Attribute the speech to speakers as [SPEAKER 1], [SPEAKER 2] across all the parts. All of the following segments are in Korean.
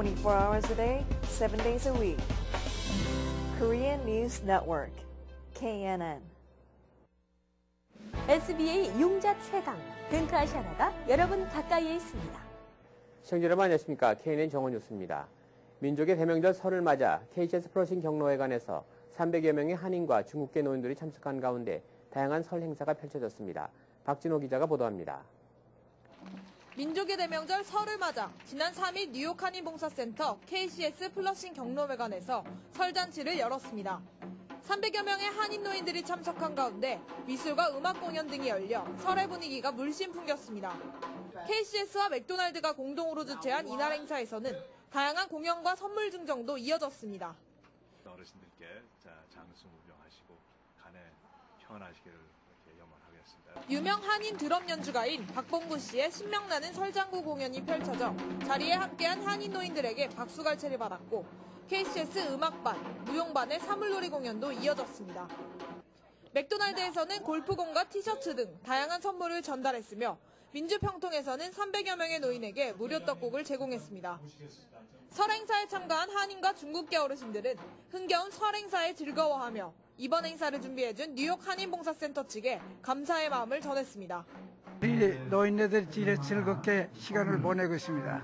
[SPEAKER 1] 24 hours a day, 7 days a week. Korean News Network, KNN.
[SPEAKER 2] SBA 용자 최강 근크아시아나가 여러분 가까이에 있습니다.
[SPEAKER 3] 시청자 여러분 안녕하십니까. KNN 정원 뉴스입니다. 민족의 대명절 설을 맞아 KCS 프로신 경로회관에서 300여 명의 한인과 중국계 노인들이 참석한 가운데 다양한 설 행사가 펼쳐졌습니다. 박진호 기자가 보도합니다.
[SPEAKER 4] 민족의 대명절 설을 맞아 지난 3일 뉴욕 한인 봉사센터 KCS 플러싱 경로회관에서 설잔치를 열었습니다. 300여 명의 한인 노인들이 참석한 가운데 미술과 음악 공연 등이 열려 설의 분위기가 물씬 풍겼습니다. KCS와 맥도날드가 공동으로 주최한 이날 행사에서는 다양한 공연과 선물 증정도 이어졌습니다.
[SPEAKER 5] 어르신들께 자, 장수 무병하시고 간에 평안하시기를
[SPEAKER 4] 유명 한인 드럼 연주가인 박봉구 씨의 신명나는 설장구 공연이 펼쳐져 자리에 함께한 한인 노인들에게 박수갈채를 받았고 KCS 음악반, 무용반의 사물놀이 공연도 이어졌습니다. 맥도날드에서는 골프공과 티셔츠 등 다양한 선물을 전달했으며 민주평통에서는 300여 명의 노인에게 무료 떡국을 제공했습니다. 설 행사에 참가한 한인과 중국계 어르신들은 흥겨운 설 행사에 즐거워하며 이번 행사를 준비해준 뉴욕 한인봉사센터 측에 감사의 마음을 전했습니다.
[SPEAKER 6] 우리 노인네들이 즐겁게 시간을 보내고 있습니다.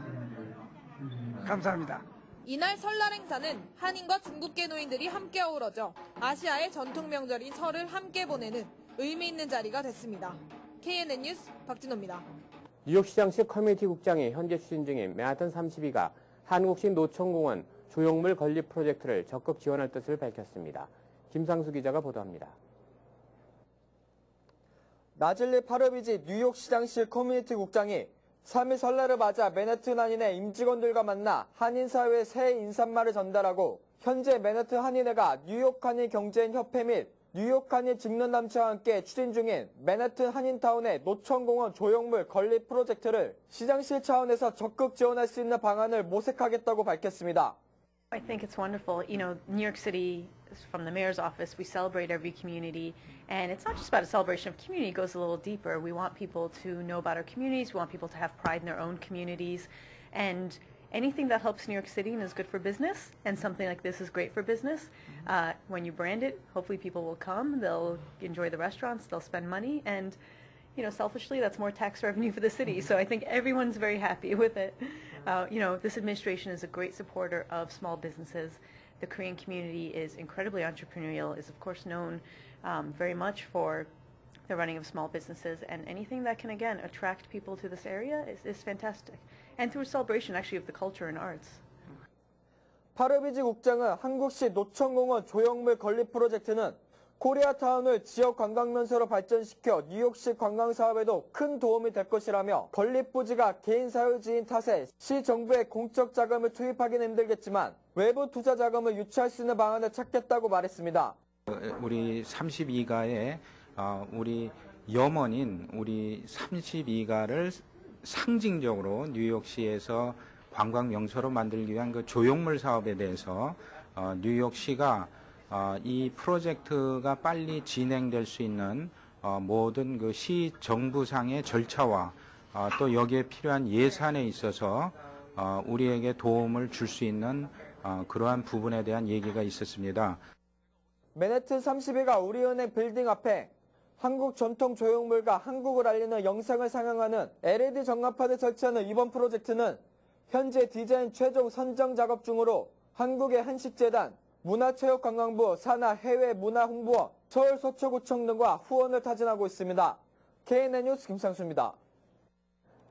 [SPEAKER 6] 감사합니다.
[SPEAKER 4] 이날 설날 행사는 한인과 중국계 노인들이 함께 어우러져 아시아의 전통 명절인 설을 함께 보내는 의미 있는 자리가 됐습니다. KNN 뉴스 박진호입니다.
[SPEAKER 3] 뉴욕시장시 커뮤니티 국장이 현재 추진 중인 맨하탄 32가 한국식 노천공원 조형물 건립 프로젝트를 적극 지원할 뜻을 밝혔습니다. 김상수 기자가 보도합니다.
[SPEAKER 7] 나즐리 파르비지 뉴욕시장실 커뮤니티 국장이 3일 설날을 맞아 맨해튼 한인의 임직원들과 만나 한인사회 새 인사말을 전달하고 현재 맨해튼 한인회가 뉴욕 한인 경제인 협회 및 뉴욕 한인 직능단체와 함께 추진 중인 맨해튼 한인타운의 노천공원 조형물 건립 프로젝트를 시장실 차원에서 적극 지원할 수 있는 방안을 모색하겠다고 밝혔습니다.
[SPEAKER 8] I think it's wonderful. You know, New York City, from the mayor's office, we celebrate every community. And it's not just about a celebration of community, it goes a little deeper. We want people to know about our communities, we want people to have pride in their own communities. And anything that helps New York City and is good for business, and something like this is great for business, uh, when you brand it, hopefully people will come, they'll enjoy the restaurants, they'll spend money, and you know, selfishly, that's more tax revenue for the city. So I think everyone's very happy with it. Uh, you know, this administration is a great supporter of small businesses The Korean community is incredibly entrepreneurial, is of course known um, very much for the running of small businesses, and anything that can, again, attract people to this area is, is fantastic. And through a celebration, actually, of the culture and arts.
[SPEAKER 7] 파르비지 국장은 한국시 노천공원 조형물 건립 프로젝트는 코리아타운을 지역 관광명소로 발전시켜 뉴욕시 관광 사업에도 큰 도움이 될 것이라며 건립 부지가 개인 사유지인 탓에 시 정부의 공적 자금을 투입하기는 힘들겠지만 외부 투자 자금을 유치할 수 있는 방안을 찾겠다고 말했습니다.
[SPEAKER 9] 우리 32가의 우리 염원인 우리 32가를 상징적으로 뉴욕시에서 관광 명소로 만들기 위한 그 조형물 사업에 대해서 뉴욕시가 이 프로젝트가 빨리 진행될 수 있는 모든 그 시 정부상의 절차와 또 여기에 필요한 예산에 있어서 우리에게 도움을 줄 수 있는 그러한 부분에 대한 얘기가 있었습니다.
[SPEAKER 7] 맨해튼 30위가 우리은행 빌딩 앞에 한국 전통 조형물과 한국을 알리는 영상을 상영하는 LED 전광판을 설치하는 이번 프로젝트는 현재 디자인 최종 선정 작업 중으로 한국의 한식재단, 문화체육관광부, 산하 해외문화홍보원, 서울 서초구청 등과 후원을 타진하고 있습니다. KNN 뉴스 김상수입니다.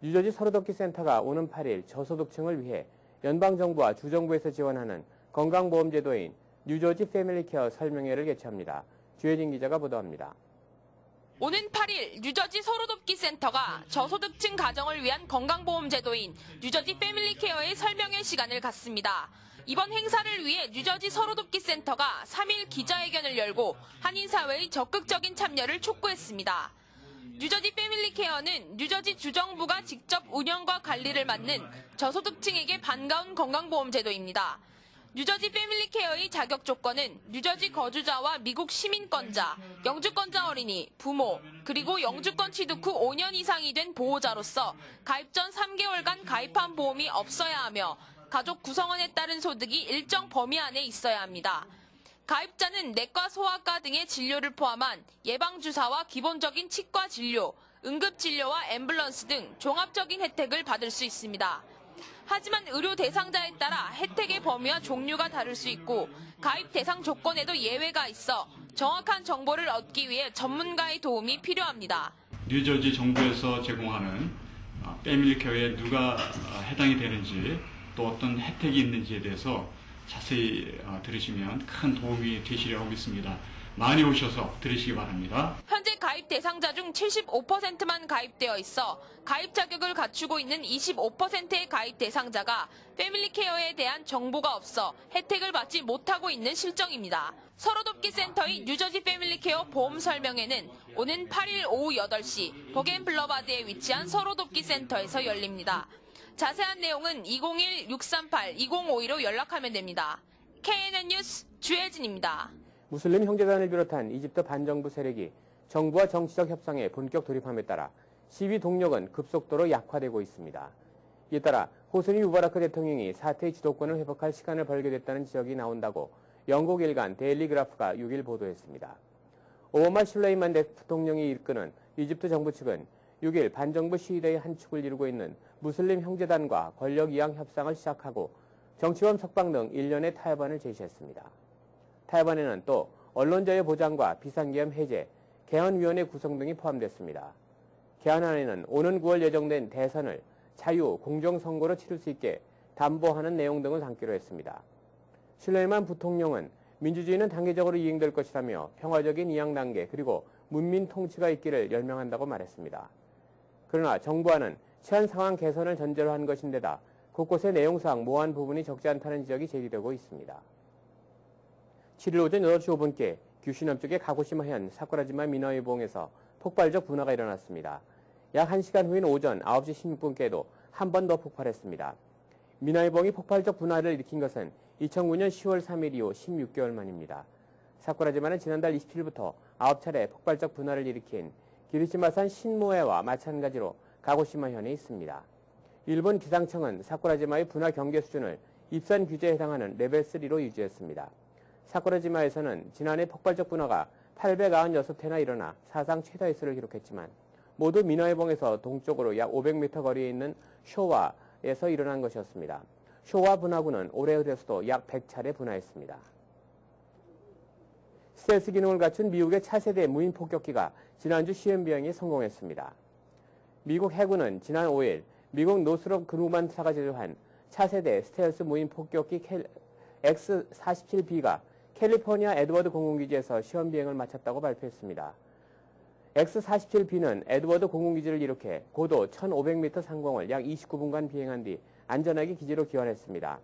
[SPEAKER 3] 뉴저지 서로덮기 센터가 오는 8일 저소득층을 위해 연방정부와 주정부에서 지원하는 건강보험제도인 뉴저지 패밀리케어 설명회를 개최합니다. 주혜진 기자가 보도합니다.
[SPEAKER 10] 오는 8일 뉴저지 서로돕기 센터가 저소득층 가정을 위한 건강보험 제도인 뉴저지 패밀리케어의 설명회 시간을 갖습니다. 이번 행사를 위해 뉴저지 서로돕기 센터가 3일 기자회견을 열고 한인사회의 적극적인 참여를 촉구했습니다. 뉴저지 패밀리 케어는 뉴저지 주정부가 직접 운영과 관리를 맡는 저소득층에게 반가운 건강보험 제도입니다. 뉴저지 패밀리 케어의 자격 조건은 뉴저지 거주자와 미국 시민권자, 영주권자 어린이, 부모, 그리고 영주권 취득 후 5년 이상이 된 보호자로서 가입 전 3개월간 가입한 보험이 없어야 하며 가족 구성원에 따른 소득이 일정 범위 안에 있어야 합니다. 가입자는 내과, 소아과 등의 진료를 포함한 예방주사와 기본적인 치과 진료, 응급진료와 앰뷸런스 등 종합적인 혜택을 받을 수 있습니다. 하지만 의료 대상자에 따라 혜택의 범위와 종류가 다를 수 있고 가입 대상 조건에도 예외가 있어 정확한 정보를 얻기 위해 전문가의 도움이 필요합니다.
[SPEAKER 11] 뉴저지 정부에서 제공하는 어, 패밀리 케어에 누가 어, 해당이 되는지 또 어떤 혜택이 있는지에 대해서 자세히 어, 들으시면 큰 도움이 되시리라고 믿습니다. 많이 오셔서 들으시기 바랍니다.
[SPEAKER 10] 현재 가입 대상자 중 75%만 가입되어 있어 가입 자격을 갖추고 있는 25%의 가입 대상자가 패밀리 케어에 대한 정보가 없어 혜택을 받지 못하고 있는 실정입니다. 서로돕기 센터의 뉴저지 패밀리 케어 보험 설명회는 오는 8일 오후 8시 버겐 블러바드에 위치한 서로돕기 센터에서 열립니다. 자세한 내용은 201-638-2052로 연락하면 됩니다. KNN 뉴스 주혜진입니다.
[SPEAKER 3] 무슬림 형제단을 비롯한 이집트 반정부 세력이 정부와 정치적 협상에 본격 돌입함에 따라 시위 동력은 급속도로 약화되고 있습니다. 이에 따라 호스니 무바라크 대통령이 사태의 주도권을 회복할 시간을 벌게 됐다는 지적이 나온다고 영국 일간 데일리그라프가 6일 보도했습니다. 오바마 실레이만 대통령이 이끄는 이집트 정부 측은 6일 반정부 시위대의 한 축을 이루고 있는 무슬림 형제단과 권력 이양 협상을 시작하고 정치범 석방 등 일련의 타협안을 제시했습니다. 타협안에는 또 언론자유 보장과 비상계엄 해제, 개헌위원회 구성 등이 포함됐습니다. 개헌안에는 오는 9월 예정된 대선을 자유, 공정선거로 치를 수 있게 담보하는 내용 등을 담기로 했습니다. 실레만 부통령은 민주주의는 단계적으로 이행될 것이라며 평화적인 이양 단계 그리고 문민 통치가 있기를 열명한다고 말했습니다. 그러나 정부안은 치안 상황 개선을 전제로 한 것인데다 곳곳에 내용상 모호한 부분이 적지 않다는 지적이 제기되고 있습니다. 7일 오전 8시 5분께 규슈 남 쪽의 가고시마현 사쿠라지마 미나이봉에서 폭발적 분화가 일어났습니다. 약 1시간 후인 오전 9시 16분께도 한 번 더 폭발했습니다. 미나이봉이 폭발적 분화를 일으킨 것은 2009년 10월 3일 이후 16개월 만입니다. 사쿠라지마는 지난달 27일부터 9차례 폭발적 분화를 일으킨 기리시마산 신모해와 마찬가지로 가고시마현에 있습니다. 일본 기상청은 사쿠라지마의 분화 경계 수준을 입산 규제에 해당하는 레벨 3로 유지했습니다. 사쿠라지마에서는 지난해 폭발적 분화가 896회나 일어나 사상 최다의 수를 기록했지만 모두 미나해봉에서 동쪽으로 약 500m 거리에 있는 쇼와에서 일어난 것이었습니다. 쇼와 분화구는 올해 들여서도 약 100차례 분화했습니다. 스텔스 기능을 갖춘 미국의 차세대 무인 폭격기가 지난주 시험 비행에 성공했습니다. 미국 해군은 지난 5일 미국 노스롭 그루만 사가 제조한 차세대 스텔스 무인 폭격기 X-47B가 캘리포니아 에드워드 공군기지에서 시험 비행을 마쳤다고 발표했습니다. X-47B는 에드워드 공군기지를 이룩해 고도 1,500m 상공을 약 29분간 비행한 뒤 안전하게 기지로 귀환했습니다.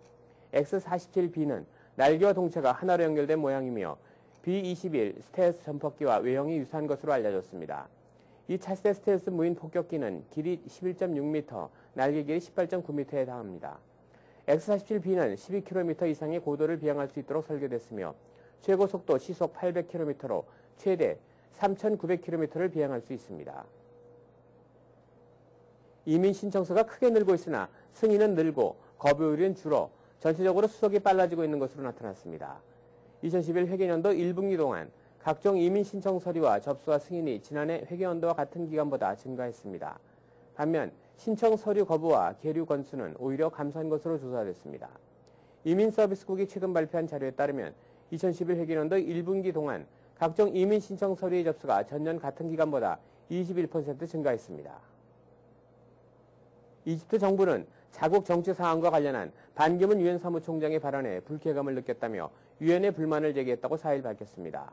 [SPEAKER 3] X-47B는 날개와 동체가 하나로 연결된 모양이며 B-21 스텔스 전폭기와 외형이 유사한 것으로 알려졌습니다. 이 차세 스텔스 무인 폭격기는 길이 11.6m, 날개 길이 18.9m에 해당합니다. X-47B는 12km 이상의 고도를 비행할 수 있도록 설계됐으며 최고 속도 시속 800km로 최대 3,900km를 비행할 수 있습니다. 이민 신청서가 크게 늘고 있으나 승인은 늘고 거부율은 줄어 전체적으로 수속이 빨라지고 있는 것으로 나타났습니다. 2011 회계년도 1분기 동안 각종 이민 신청 서류와 접수와 승인이 지난해 회계연도와 같은 기간보다 증가했습니다. 반면 신청 서류 거부와 계류 건수는 오히려 감소한 것으로 조사됐습니다. 이민 서비스국이 최근 발표한 자료에 따르면 2011 회계년도 1분기 동안 각종 이민 신청 서류의 접수가 전년 같은 기간보다 21% 증가했습니다. 이집트 정부는 자국 정치 상황과 관련한 반기문 유엔 사무총장의 발언에 불쾌감을 느꼈다며 유엔에 불만을 제기했다고 4일 밝혔습니다.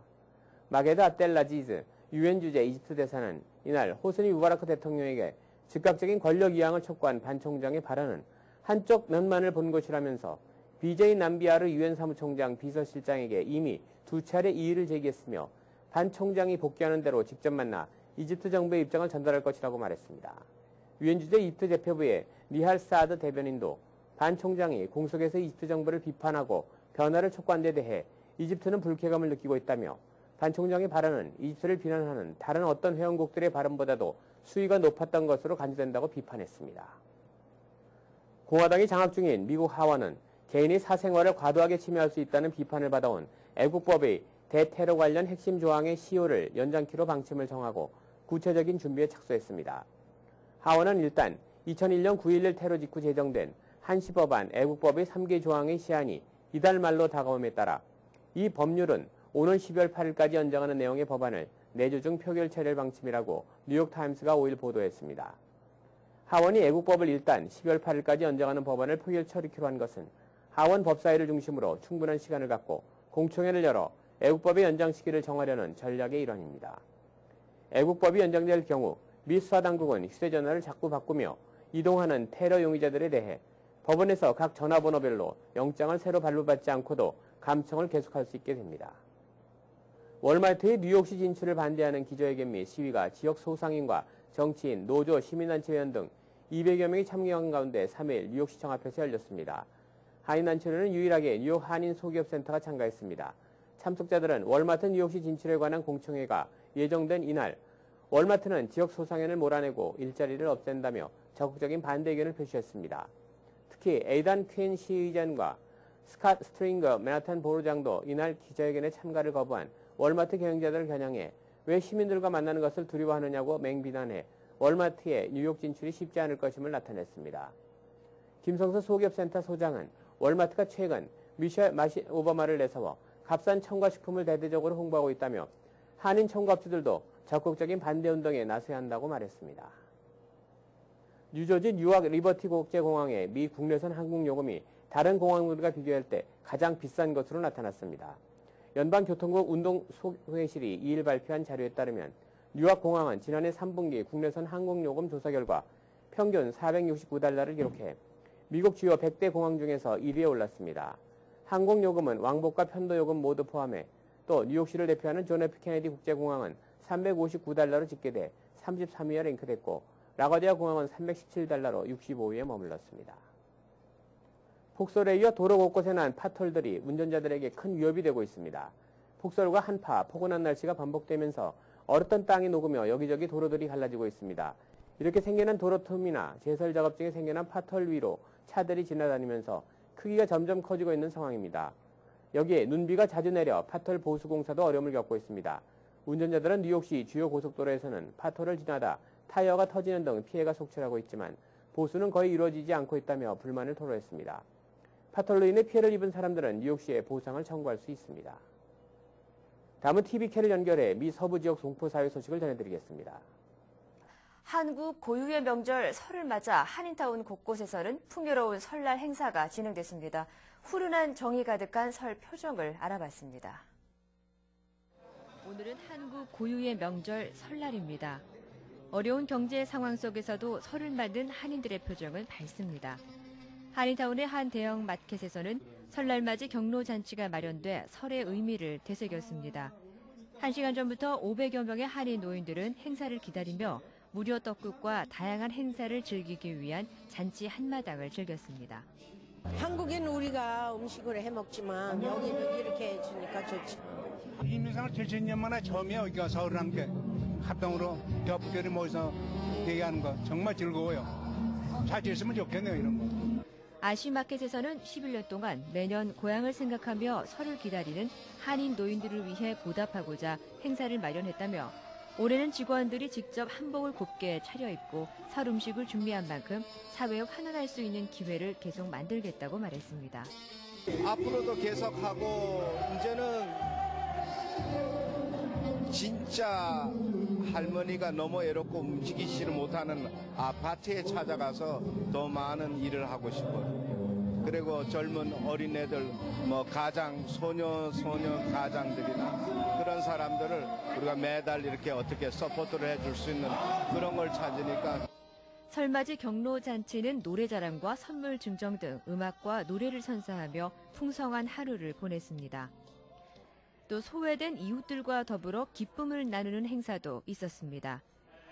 [SPEAKER 3] 마게드 아텔라지즈 유엔 주재 이집트 대사는 이날 호스니 무바라크 대통령에게 즉각적인 권력 이양을 촉구한 반 총장의 발언은 한쪽 면만을 본 것이라면서 BJ 남비아르 유엔 사무총장 비서실장에게 이미 두 차례 이의를 제기했으며 반 총장이 복귀하는 대로 직접 만나 이집트 정부의 입장을 전달할 것이라고 말했습니다. 유엔 주재 이집트 대표부의 니할 사드 대변인도 반 총장이 공석에서 이집트 정부를 비판하고 변화를 촉구한 데 대해 이집트는 불쾌감을 느끼고 있다며 반 총장의 발언은 이집트를 비난하는 다른 어떤 회원국들의 발언보다도 수위가 높았던 것으로 간주된다고 비판했습니다. 공화당이 장악 중인 미국 하원은 개인이 사생활을 과도하게 침해할 수 있다는 비판을 받아온 애국법의 대테러 관련 핵심 조항의 시효를 연장키로 방침을 정하고 구체적인 준비에 착수했습니다. 하원은 일단 2001년 9.11 테러 직후 제정된 한시법안 애국법의 3개 조항의 시한이 이달 말로 다가옴에 따라 이 법률은 오는 12월 8일까지 연장하는 내용의 법안을 내주 중 표결 처리할 방침이라고 뉴욕타임스가 5일 보도했습니다. 하원이 애국법을 일단 12월 8일까지 연장하는 법안을 표결 처리키로 한 것은 하원 법사위를 중심으로 충분한 시간을 갖고 공청회를 열어 애국법의 연장 시기를 정하려는 전략의 일환입니다. 애국법이 연장될 경우 미 수사당국은 휴대전화를 자꾸 바꾸며 이동하는 테러 용의자들에 대해 법원에서 각 전화번호별로 영장을 새로 발부받지 않고도 감청을 계속할 수 있게 됩니다. 월마트의 뉴욕시 진출을 반대하는 기자회견 및 시위가 지역 소상인과 정치인, 노조, 시민단체 회원 등 200여 명이 참여한 가운데 3일 뉴욕시청 앞에서 열렸습니다. 한인단체로는 유일하게 뉴욕 한인 소기업센터가 참가했습니다. 참석자들은 월마트 뉴욕시 진출에 관한 공청회가 예정된 이날 월마트는 지역 소상인을 몰아내고 일자리를 없앤다며 적극적인 반대 의견을 표시했습니다. 특히 에이단 퀸 시의장과 스캇 스트링거 맨하탄 보로장도 이날 기자회견에 참가를 거부한 월마트 경영자들을 겨냥해 왜 시민들과 만나는 것을 두려워하느냐고 맹비난해 월마트의 뉴욕 진출이 쉽지 않을 것임을 나타냈습니다. 김성수 소기업센터 소장은 월마트가 최근 미셸 마시 오바마를 내세워 값싼 첨가식품을 대대적으로 홍보하고 있다며 한인 첨가업체들도 적극적인 반대 운동에 나서야 한다고 말했습니다. 뉴저지 뉴악 리버티 국제공항의 미 국내선 항공 요금이 다른 공항들과 비교할 때 가장 비싼 것으로 나타났습니다. 연방교통국 운동소회실이 2일 발표한 자료에 따르면 뉴욕 공항은 지난해 3분기 국내선 항공요금 조사 결과 평균 469달러를 기록해 미국 주요 100대 공항 중에서 1위에 올랐습니다. 항공요금은 왕복과 편도요금 모두 포함해 또 뉴욕시를 대표하는 존 F 케네디 국제공항은 359달러로 집계돼 33위에 랭크됐고 라거디아 공항은 317달러로 65위에 머물렀습니다. 폭설에 이어 도로 곳곳에 난 파털들이 운전자들에게 큰 위협이 되고 있습니다. 폭설과 한파, 포근한 날씨가 반복되면서 얼었던 땅이 녹으며 여기저기 도로들이 갈라지고 있습니다. 이렇게 생겨난 도로 틈이나 제설 작업 중에 생겨난 파털 위로 차들이 지나다니면서 크기가 점점 커지고 있는 상황입니다. 여기에 눈비가 자주 내려 파털 보수 공사도 어려움을 겪고 있습니다. 운전자들은 뉴욕시 주요 고속도로에서는 파털을 지나다 타이어가 터지는 등 피해가 속출하고 있지만 보수는 거의 이루어지지 않고 있다며 불만을 토로했습니다. 파털로 인해 피해를 입은 사람들은 뉴욕시에 보상을 청구할 수 있습니다. 다음은 TV캐를 연결해 미 서부 지역 동포 사회 소식을 전해드리겠습니다.
[SPEAKER 12] 한국 고유의 명절 설을 맞아 한인타운 곳곳에서는 풍요로운 설날 행사가 진행됐습니다. 푸른한 정이 가득한 설 표정을 알아봤습니다.
[SPEAKER 13] 오늘은 한국 고유의 명절 설날입니다. 어려운 경제 상황 속에서도 설을 맞는 한인들의 표정은 밝습니다. 한인타운의 한 대형 마켓에서는 설날 맞이 경로 잔치가 마련돼 설의 의미를 되새겼습니다. 1시간 전부터 500여 명의 한인 노인들은 행사를 기다리며 무료 떡국과 다양한 행사를 즐기기 위한 잔치 한마당을 즐겼습니다.
[SPEAKER 14] 한국에는 우리가 음식을 해 먹지만 여기는 이렇게 해주니까 좋죠.
[SPEAKER 15] 이민상을 70년 만에 처음이야 여기가 서울한 게 합동으로 겹겹이 모여서 얘기하는 거 정말 즐거워요. 잘 됐으면 좋겠네요 이런 거.
[SPEAKER 13] 아시마켓에서는 11년 동안 매년 고향을 생각하며 설을 기다리는 한인 노인들을 위해 보답하고자 행사를 마련했다며 올해는 직원들이 직접 한복을 곱게 차려입고 설 음식을 준비한 만큼 사회에 환원할 수 있는 기회를 계속 만들겠다고 말했습니다.
[SPEAKER 16] 앞으로도 계속하고 이제는 진짜 할머니가 너무 애롭고 움직이지를 못하는 아파트에 찾아가서 더 많은 일을 하고 싶어요. 그리고 젊은 어린애들, 뭐 가장 소녀 소녀 가장들이나 그런 사람들을 우리가 매달 이렇게 어떻게 서포트를 해줄 수 있는 그런 걸 찾으니까
[SPEAKER 13] 설맞이 경로 잔치는 노래자랑과 선물 증정 등 음악과 노래를 선사하며 풍성한 하루를 보냈습니다. 또 소외된 이웃들과 더불어 기쁨을 나누는 행사도 있었습니다.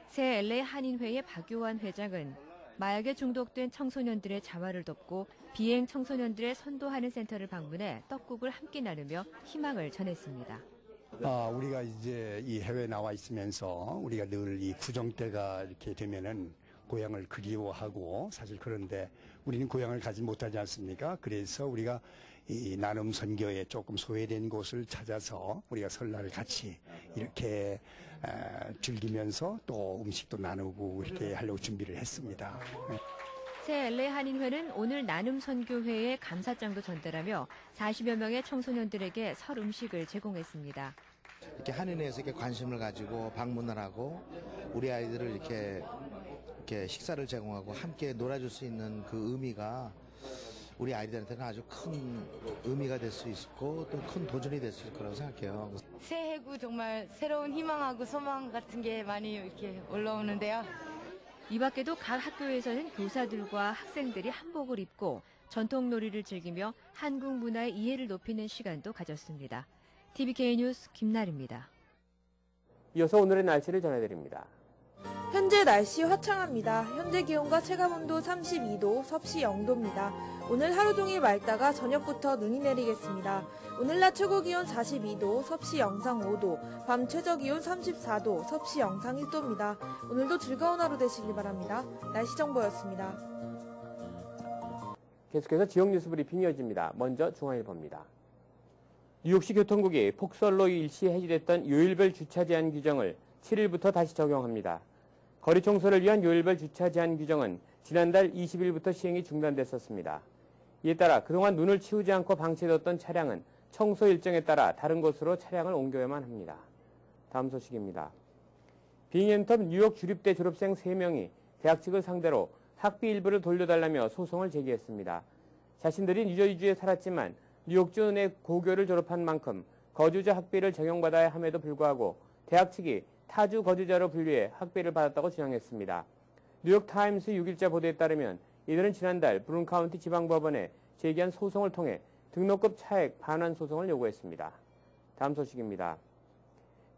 [SPEAKER 13] 새 LA 한인회의 박요한 회장은 마약에 중독된 청소년들의 자활을 돕고 비행 청소년들의 선도하는 센터를 방문해 떡국을 함께 나누며 희망을 전했습니다.
[SPEAKER 17] 아, 우리가 이제 이 해외 나와 있으면서 우리가 늘 이 구정 때가 이렇게 되면은 고향을 그리워하고 사실 그런데 우리는 고향을 가지 못하지 않습니까? 그래서 우리가 이 나눔 선교에 조금 소외된 곳을 찾아서 우리가 설날을 같이 이렇게 에, 즐기면서 또 음식도 나누고 이렇게 하려고 준비를 했습니다.
[SPEAKER 13] 새 LA 한인회는 오늘 나눔 선교회에 감사장도 전달하며 40여 명의 청소년들에게 설 음식을 제공했습니다.
[SPEAKER 18] 이렇게 한인회에서 이렇게 관심을 가지고 방문을 하고 우리 아이들을 이렇게 이렇게 식사를 제공하고 함께 놀아줄 수 있는 그 의미가 우리 아이들한테는 아주 큰 의미가 될 수 있고 또 큰 도전이 될 수 있을 거라고 생각해요.
[SPEAKER 19] 새해고 정말 새로운 희망하고 소망 같은 게 많이 이렇게 올라오는데요.
[SPEAKER 13] 이 밖에도 각 학교에서는 교사들과 학생들이 한복을 입고 전통놀이를 즐기며 한국 문화의 이해를 높이는 시간도 가졌습니다. TVK 뉴스 김나리입니다.
[SPEAKER 3] 이어서 오늘의 날씨를 전해드립니다.
[SPEAKER 4] 현재 날씨 화창합니다. 현재 기온과 체감온도 32도, 섭씨 0도입니다. 오늘 하루 종일 맑다가 저녁부터 눈이 내리겠습니다. 오늘 낮 최고 기온 42도, 섭씨 영상 5도, 밤 최저 기온 34도, 섭씨 영상 1도입니다. 오늘도 즐거운 하루 되시길 바랍니다. 날씨 정보였습니다.
[SPEAKER 3] 계속해서 지역 뉴스 브리핑 이어집니다. 먼저 중앙일보입니다. 뉴욕시 교통국이 폭설로 일시 해지됐던 요일별 주차 제한 규정을 7일부터 다시 적용합니다. 거리 청소를 위한 요일별 주차 제한 규정은 지난달 20일부터 시행이 중단됐었습니다. 이에 따라 그동안 눈을 치우지 않고 방치해뒀던 차량은 청소 일정에 따라 다른 곳으로 차량을 옮겨야만 합니다. 다음 소식입니다. 빙햄턴 뉴욕 주립대 졸업생 3명이 대학 측을 상대로 학비 일부를 돌려달라며 소송을 제기했습니다. 자신들이 뉴저지주에 살았지만 뉴욕주 내 고교를 졸업한 만큼 거주자 학비를 적용받아야 함에도 불구하고 대학 측이 타주 거주자로 분류해 학비를 받았다고 주장했습니다. 뉴욕타임스 6일자 보도에 따르면 이들은 지난달 브룬카운티 지방법원에 제기한 소송을 통해 등록금 차액 반환 소송을 요구했습니다. 다음 소식입니다.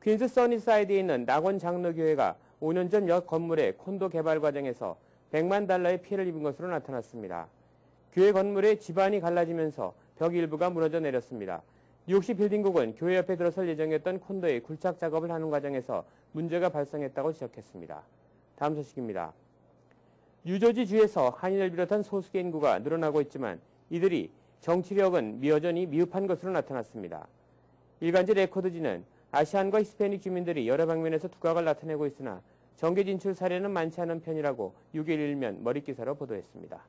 [SPEAKER 3] 퀸스 써니사이드에 있는 낙원 장로교회가 5년 전 역 건물의 콘도 개발 과정에서 100만 달러의 피해를 입은 것으로 나타났습니다. 교회 건물의 지반이 갈라지면서 벽 일부가 무너져 내렸습니다. 뉴욕시 빌딩국은 교회 옆에 들어설 예정이었던 콘도의 굴착 작업을 하는 과정에서 문제가 발생했다고 지적했습니다. 다음 소식입니다. 뉴저지 주에서 한인을 비롯한 소수계 인구가 늘어나고 있지만 이들이 정치력은 여전히 미흡한 것으로 나타났습니다. 일간지 레코드지는 아시안과 히스패닉 주민들이 여러 방면에서 두각을 나타내고 있으나 정계 진출 사례는 많지 않은 편이라고 6일 일면 머릿기사로 보도했습니다.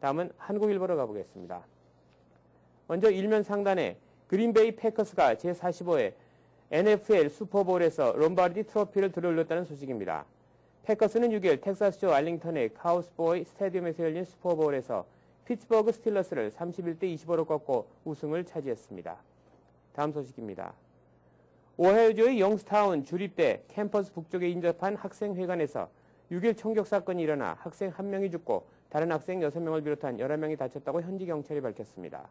[SPEAKER 3] 다음은 한국일보로 가보겠습니다. 먼저 일면 상단에 그린베이 패커스가 제45회 NFL 슈퍼볼에서 롬바르디 트로피를 들어올렸다는 소식입니다. 패커스는 6일 텍사스주 알링턴의 카우스보이 스타디움에서 열린 슈퍼볼에서 피츠버그 스틸러스를 31대 25로 꺾고 우승을 차지했습니다. 다음 소식입니다. 오하이오주의 영스타운 주립대 캠퍼스 북쪽에 인접한 학생회관에서 6일 총격 사건이 일어나 학생 1명이 죽고 다른 학생 6명을 비롯한 11명이 다쳤다고 현지 경찰이 밝혔습니다.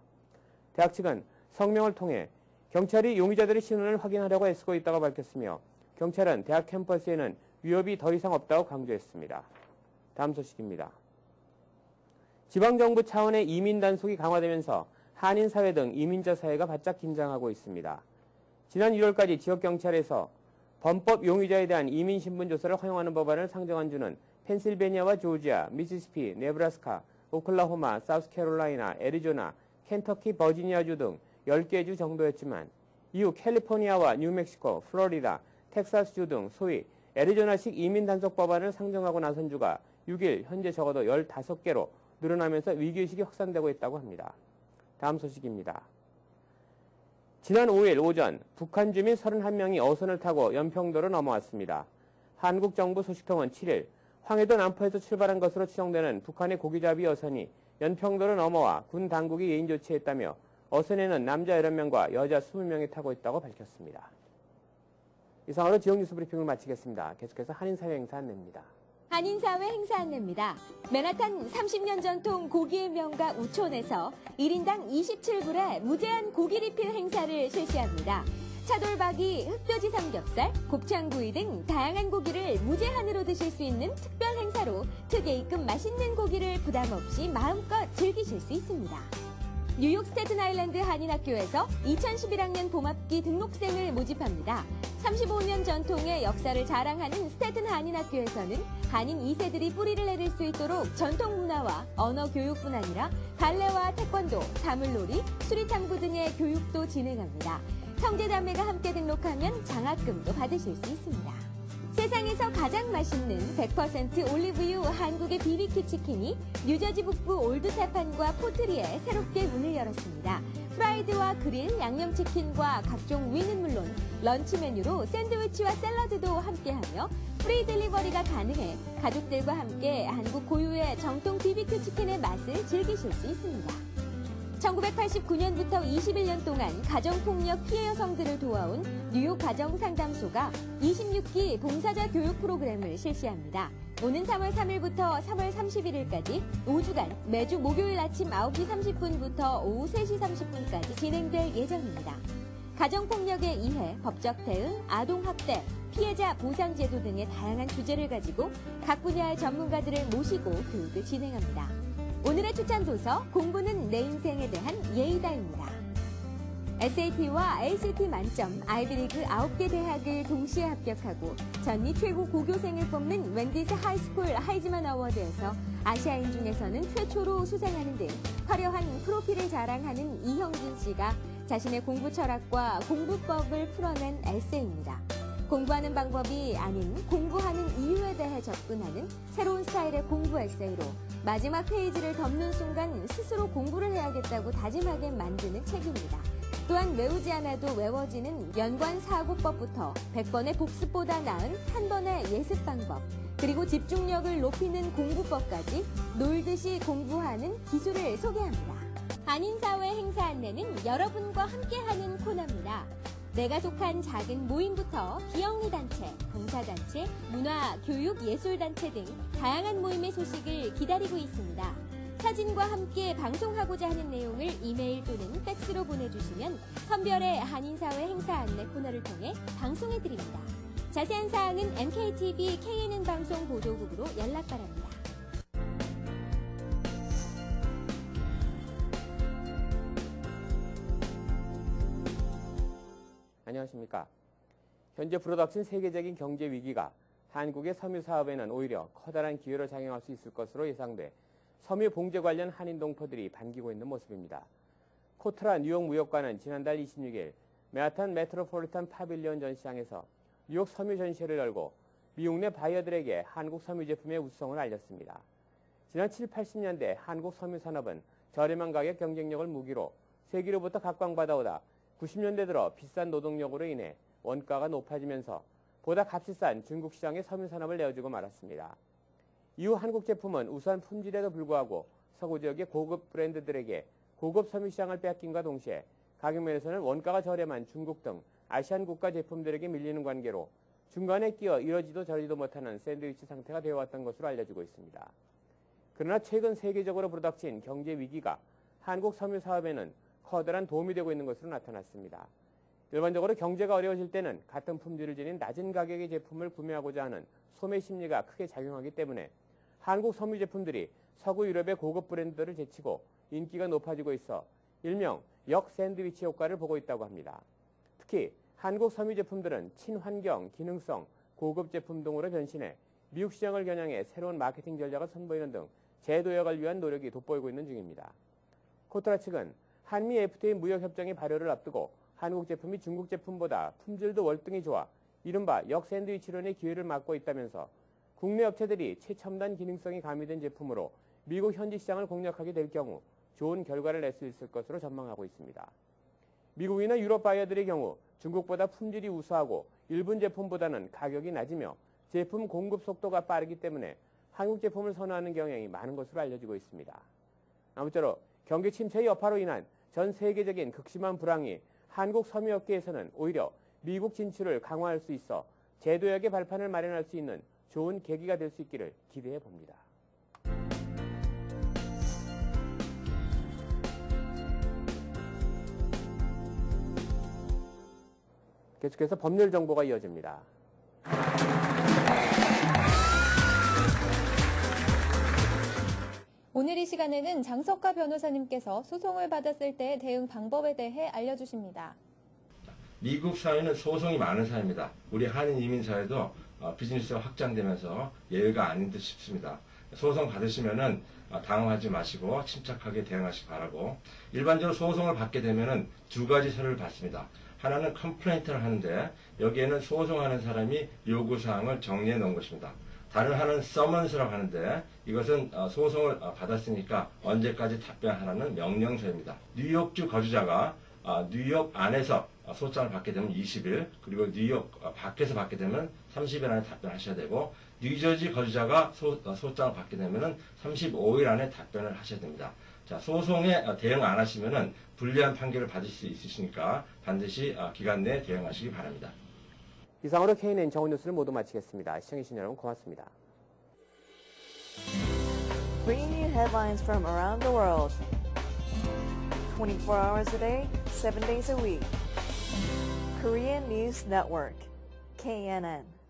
[SPEAKER 3] 대학 측은 성명을 통해 경찰이 용의자들의 신원을 확인하려고 애쓰고 있다고 밝혔으며 경찰은 대학 캠퍼스에는 위협이 더 이상 없다고 강조했습니다. 다음 소식입니다. 지방정부 차원의 이민 단속이 강화되면서 한인 사회 등 이민자 사회가 바짝 긴장하고 있습니다. 지난 1월까지 지역경찰에서 범법 용의자에 대한 이민 신분 조사를 허용하는 법안을 상정한 주는 펜실베니아와 조지아, 미시시피, 네브라스카, 오클라호마, 사우스캐롤라이나, 애리조나, 켄터키, 버지니아주 등 10개 주 정도였지만 이후 캘리포니아와 뉴멕시코, 플로리다, 텍사스주 등 소위 애리조나식 이민 단속 법안을 상정하고 나선 주가 6일 현재 적어도 15개로 늘어나면서 위기의식이 확산되고 있다고 합니다. 다음 소식입니다. 지난 5일 오전 북한 주민 31명이 어선을 타고 연평도로 넘어왔습니다. 한국 정부 소식통은 7일 황해도 남포에서 출발한 것으로 추정되는 북한의 고기잡이 어선이 연평도로 넘어와 군 당국이 예인 조치했다며 어선에는 남자 11명과 여자 20명이 타고 있다고 밝혔습니다. 이상으로 지역 뉴스 브리핑을 마치겠습니다. 계속해서 한인사회 행사 안내입니다.
[SPEAKER 2] 한인사회 행사 안내입니다. 맨하탄 30년 전통 고기의 명가 우촌에서 1인당 27불의 무제한 고기 리필 행사를 실시합니다. 차돌박이, 흑돼지 삼겹살, 곱창구이 등 다양한 고기를 무제한으로 드실 수 있는 특별 행사로 특예입금 맛있는 고기를 부담 없이 마음껏 즐기실 수 있습니다. 뉴욕 스테튼 아일랜드 한인학교에서 2011학년 봄학기 등록생을 모집합니다. 35년 전통의 역사를 자랑하는 스테튼 한인학교에서는 한인 2세들이 뿌리를 내릴 수 있도록 전통 문화와 언어 교육뿐 아니라 발레와 태권도, 사물놀이, 수리탐구 등의 교육도 진행합니다. 형제자매가 함께 등록하면 장학금도 받으실 수 있습니다. 세상에서 가장 맛있는 100% 올리브유 한국의 BBQ 치킨이 뉴저지 북부 올드타판과 포트리에 새롭게 문을 열었습니다. 프라이드와 그릴, 양념치킨과 각종 위는 물론 런치 메뉴로 샌드위치와 샐러드도 함께하며 프리 딜리버리가 가능해 가족들과 함께 한국 고유의 정통 BBQ 치킨의 맛을 즐기실 수 있습니다. 1989년부터 21년 동안 가정폭력 피해 여성들을 도와온 뉴욕 가정상담소가 26기 봉사자 교육 프로그램을 실시합니다. 오는 3월 3일부터 3월 31일까지 5주간 매주 목요일 아침 9시 30분부터 오후 3시 30분까지 진행될 예정입니다. 가정폭력에 의해 법적 대응, 아동학대, 피해자 보상제도 등의 다양한 주제를 가지고 각 분야의 전문가들을 모시고 교육을 진행합니다. 오늘의 추천 도서 공부는 내 인생에 대한 예의다입니다. SAT와 ACT 만점 아이비리그 9개 대학을 동시에 합격하고 전미 최고 고교생을 뽑는 웬디스 하이스쿨 하이즈만 어워드에서 아시아인 중에서는 최초로 수상하는 등 화려한 프로필을 자랑하는 이형진 씨가 자신의 공부 철학과 공부법을 풀어낸 에세이입니다. 공부하는 방법이 아닌 공부하는 이유에 대해 접근하는 새로운 스타일의 공부 에세이로 마지막 페이지를 덮는 순간 스스로 공부를 해야겠다고 다짐하게 만드는 책입니다. 또한 외우지 않아도 외워지는 연관 사고법부터 100번의 복습보다 나은 한 번의 예습 방법, 그리고 집중력을 높이는 공부법까지 놀듯이 공부하는 기술을 소개합니다. 한인사회 행사 안내는 여러분과 함께하는 코너입니다. 내가 속한 작은 모임부터 기영리 단체, 봉사단체, 문화, 교육, 예술단체 등 다양한 모임의 소식을 기다리고 있습니다. 사진과 함께 방송하고자 하는 내용을 이메일 또는 팩스로 보내주시면 선별의 한인사회 행사 안내 코너를 통해 방송해드립니다. 자세한 사항은 MKTV KNN 방송 보도국으로 연락 바랍니다.
[SPEAKER 3] 현재 불어닥친 세계적인 경제 위기가 한국의 섬유 사업에는 오히려 커다란 기회로 작용할 수 있을 것으로 예상돼 섬유 봉제 관련 한인 동포들이 반기고 있는 모습입니다. 코트라 뉴욕 무역관은 지난달 26일 메아탄 메트로폴리탄 파빌리온 전시장에서 뉴욕 섬유 전시회를 열고 미국 내 바이어들에게 한국 섬유 제품의 우수성을 알렸습니다. 지난 7, 80년대 한국 섬유 산업은 저렴한 가격 경쟁력을 무기로 세계로부터 각광받아오다 90년대 들어 비싼 노동력으로 인해 원가가 높아지면서 보다 값이 싼 중국 시장의 섬유 산업을 내어주고 말았습니다. 이후 한국 제품은 우수한 품질에도 불구하고 서구 지역의 고급 브랜드들에게 고급 섬유 시장을 빼앗김과 동시에 가격 면에서는 원가가 저렴한 중국 등 아시안 국가 제품들에게 밀리는 관계로 중간에 끼어 이러지도 저러지도 못하는 샌드위치 상태가 되어왔던 것으로 알려지고 있습니다. 그러나 최근 세계적으로 불어닥친 경제 위기가 한국 섬유 사업에는 커다란 도움이 되고 있는 것으로 나타났습니다. 일반적으로 경제가 어려워질 때는 같은 품질을 지닌 낮은 가격의 제품을 구매하고자 하는 소매 심리가 크게 작용하기 때문에 한국 섬유 제품들이 서구 유럽의 고급 브랜드들을 제치고 인기가 높아지고 있어 일명 역 샌드위치 효과를 보고 있다고 합니다. 특히 한국 섬유 제품들은 친환경, 기능성, 고급 제품 등으로 변신해 미국 시장을 겨냥해 새로운 마케팅 전략을 선보이는 등 재도약을 위한 노력이 돋보이고 있는 중입니다. 코트라 측은 한미 FTA 무역협정의 발효를 앞두고 한국 제품이 중국 제품보다 품질도 월등히 좋아 이른바 역 샌드위치론의 기회를 맞고 있다면서 국내 업체들이 최첨단 기능성이 가미된 제품으로 미국 현지 시장을 공략하게 될 경우 좋은 결과를 낼 수 있을 것으로 전망하고 있습니다. 미국이나 유럽 바이어들의 경우 중국보다 품질이 우수하고 일본 제품보다는 가격이 낮으며 제품 공급 속도가 빠르기 때문에 한국 제품을 선호하는 경향이 많은 것으로 알려지고 있습니다. 아무쪼록 경기 침체의 여파로 인한 전 세계적인 극심한 불황이 한국 섬유업계에서는 오히려 미국 진출을 강화할 수 있어 제도약의 발판을 마련할 수 있는 좋은 계기가 될 수 있기를 기대해 봅니다. 계속해서 법률 정보가 이어집니다.
[SPEAKER 20] 오늘 이 시간에는 장석가 변호사님께서 소송을 받았을 때 대응 방법에 대해 알려주십니다.
[SPEAKER 21] 미국 사회는 소송이 많은 사회입니다. 우리 한인 이민 사회도 어, 비즈니스가 확장되면서 예외가 아닌 듯 싶습니다. 소송 받으시면은 어, 당황하지 마시고 침착하게 대응하시기 바라고 일반적으로 소송을 받게 되면은 두 가지 서류를 받습니다. 하나는 컴플레인트를 하는데 여기에는 소송하는 사람이 요구 사항을 정리해 놓은 것입니다. 다른 하나는 서먼스라고 하는데 이것은 어, 소송을 어, 받았으니까 언제까지 답변하라는 명령서입니다. 뉴욕주 거주자가 아, 뉴욕 안에서 어, 소장을 받게 되면 20일, 그리고 뉴욕 어, 밖에서 받게 되면 30일 안에 답변하셔야 되고, 뉴저지 거주자가 소, 어, 소장을 받게 되면 35일 안에 답변을 하셔야 됩니다. 자, 소송에 어, 대응 안 하시면은 불리한 판결을 받을 수 있으시니까 반드시 어, 기간 내에 대응하시기 바랍니다.
[SPEAKER 3] 이상으로 KNN 정원 뉴스를 모두 마치겠습니다. 시청해주신 여러분 고맙습니다.
[SPEAKER 1] Bringing you headlines from around the world. 24 hours a day, 7 days a week. Korean News Network. KNN.